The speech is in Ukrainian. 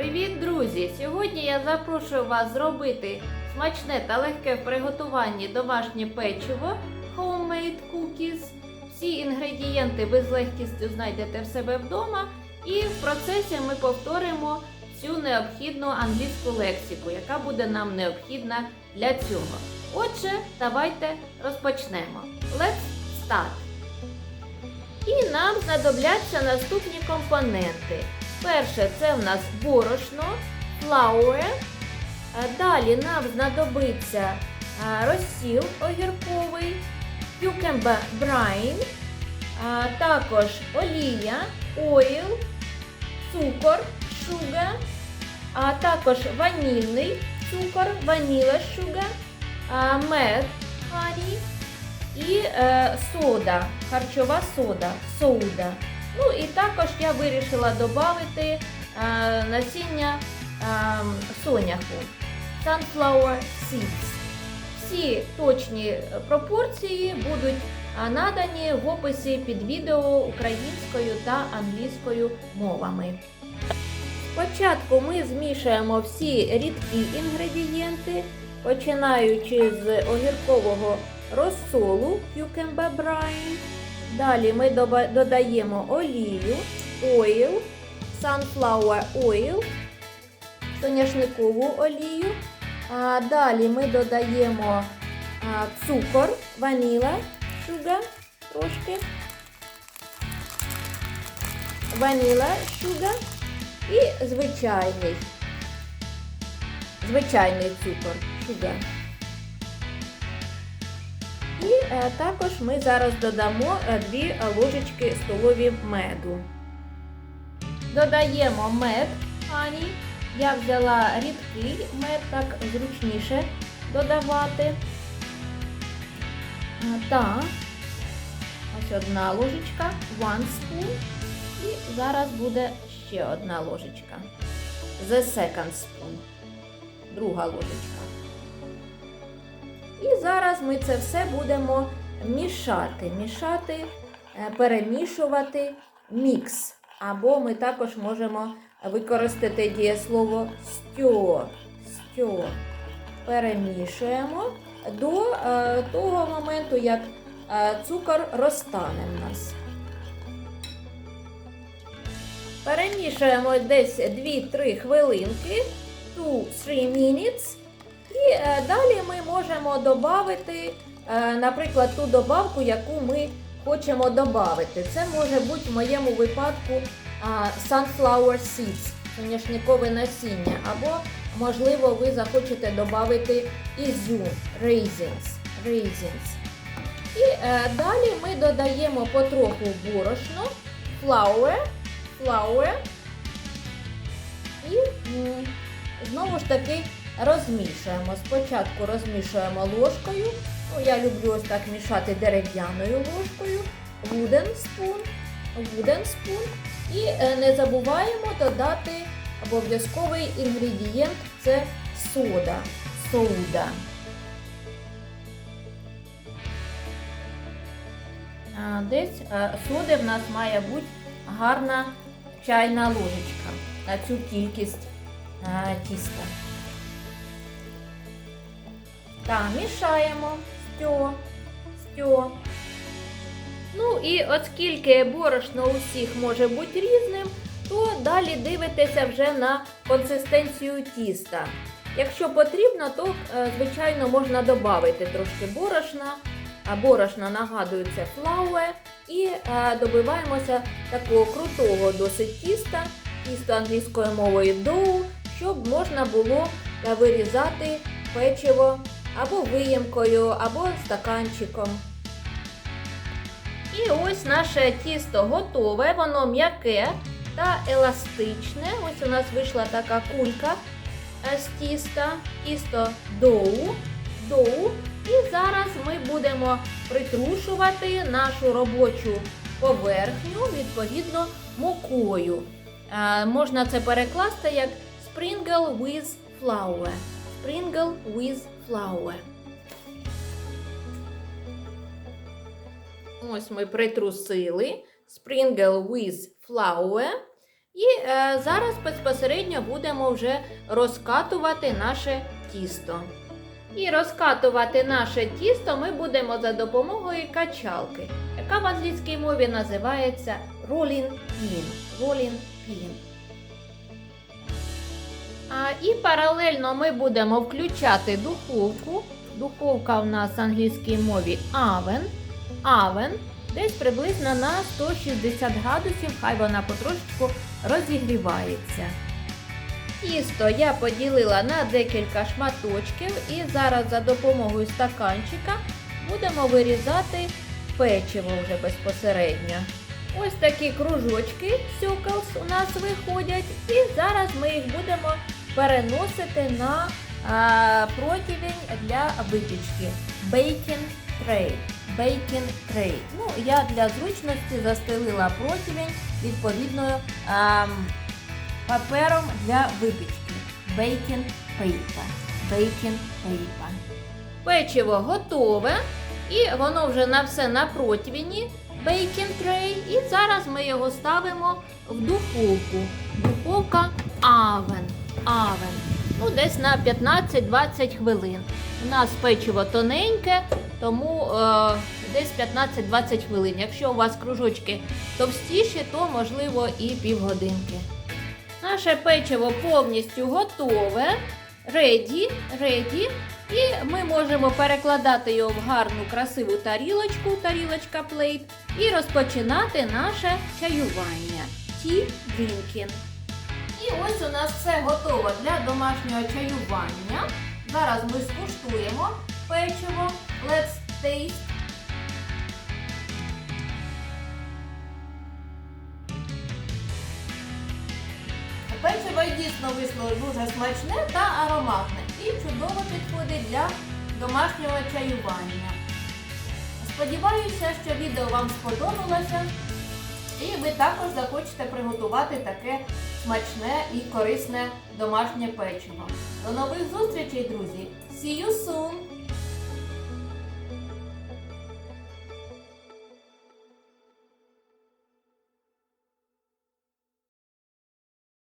Привіт, друзі! Сьогодні я запрошую вас зробити смачне та легке в приготуванні домашнє печиво Homemade Cookies. Всі інгредієнти ви з легкістю знайдете в себе вдома, і в процесі ми повторимо всю необхідну англійську лексику, яка буде нам необхідна для цього. Отже, давайте розпочнемо. Let's start! І нам знадобляться наступні компоненти. Перше це в нас борошно, flour. Е, Далі нам знадобиться е, розсіл огірковий, cucumber brine, е, також олія, oil, цукор, sugar, а також ванільний цукор, sugar, е, мед, honey і сода, харчова сода, сода. Ну і також я вирішила додати е, насіння е, соняху Sunflower Seeds. Всі точні пропорції будуть е, надані в описі під відео українською та англійською мовами. Спочатку ми змішуємо всі рідкі інгредієнти, починаючи з огіркового розсолу cucumber brine. Далі ми додаємо олію, oil, sunflower oil, соняшникову олію. А далі ми додаємо цукор, ваніла, sugar трошки. Ваніла, sugar і звичайний. Звичайний цукор, sugar. І е, також ми зараз додамо 2 ложечки столові меду. Додаємо мед, ані. Я взяла рідкий мед, так зручніше додавати. А, Так, ось одна ложечка, one spoon. І зараз буде ще одна ложечка. The second spoon. Друга ложечка. І зараз ми це все будемо мішати. Мішати, е, перемішувати мікс. Або ми також можемо використати дієслово стьо. стьо. Перемішуємо до е, того моменту, як е, цукор розтане в нас. Перемішуємо десь 2-3 хвилинки, 2-3 minutes. Е, далі ми можемо додати, е, наприклад, ту добавку, яку ми хочемо додати. Це може бути в моєму випадку sunflower seeds, соняшникове насіння, або, можливо, ви захочете додати ізюм, raisins. raisins. І е, далі ми додаємо потроху борошно, flour, flour і м, знову ж таки розмішуємо. Спочатку розмішуємо ложкою. Я люблю ось так мішати дерев'яною ложкою, wooden spoon, wooden spoon. І е, не забуваємо додати обов'язковий інгредієнт це сода. Сода. Десь е, соди в нас має бути гарна чайна ложечка на цю кількість е, тіста. Так, мішаємо стьо, стьо. Ну і оскільки борошно у всіх може бути різним, то далі дивитеся вже на консистенцію тіста. Якщо потрібно, то, е, звичайно, можна додати трошки борошна. Борошна нагадую, це флауе. І е, добиваємося такого крутого досить тіста, тісто англійською мовою dough, щоб можна було е, вирізати печиво або виємкою, або стаканчиком. І ось наше тісто готове, воно м'яке та еластичне. Ось у нас вийшла така кулька е, з тіста, тісто доу. доу. І зараз ми будемо притрушувати нашу робочу поверхню відповідно мукою. Е, можна це перекласти як sprinkle with flour. Sprinkle with flour. Ось ми притрусили. Sprinkle with flour. І е, зараз безпосередньо будемо вже розкатувати наше тісто. І розкатувати наше тісто ми будемо за допомогою качалки, яка в англійській мові називається rolling pin. Rolling pin. І паралельно ми будемо включати духовку. Духовка в нас в англійській мові oven. Oven десь приблизно на 160 градусів, хай вона потрошечку розігрівається. Тісто я поділила на декілька шматочків і зараз за допомогою стаканчика будемо вирізати печиво вже безпосередньо. Ось такі кружочки circles у нас виходять, і зараз ми їх будемо переносити на а, противень для випічки. Baking tray. Baking tray. Ну, я для зручності застелила противень відповідною а, папером для випічки. Baking paper. Baking paper. Печиво готове. І воно вже на все на противні бейкінг трей. І зараз ми його ставимо в духовку. Духовка oven. Oven. Ну, десь на 15-20 хвилин. У нас печиво тоненьке, тому е, десь 15-20 хвилин. Якщо у вас кружочки товстіші, то можливо і півгодинки. Наше печиво повністю готове. Реді, реді. І ми можемо перекладати його в гарну красиву тарілочку, тарілочка плейт, і розпочинати наше чаювання. Tea drinking. І ось у нас все готово для домашнього чаювання. Зараз ми скуштуємо печиво. Let's taste. Печиво дійсно вийшло дуже смачне та ароматне і чудово підходить для домашнього чаювання. Сподіваюся, що відео вам сподобалося і ви також захочете приготувати таке смачне і корисне домашнє печиво. До нових зустрічей, друзі! See you soon!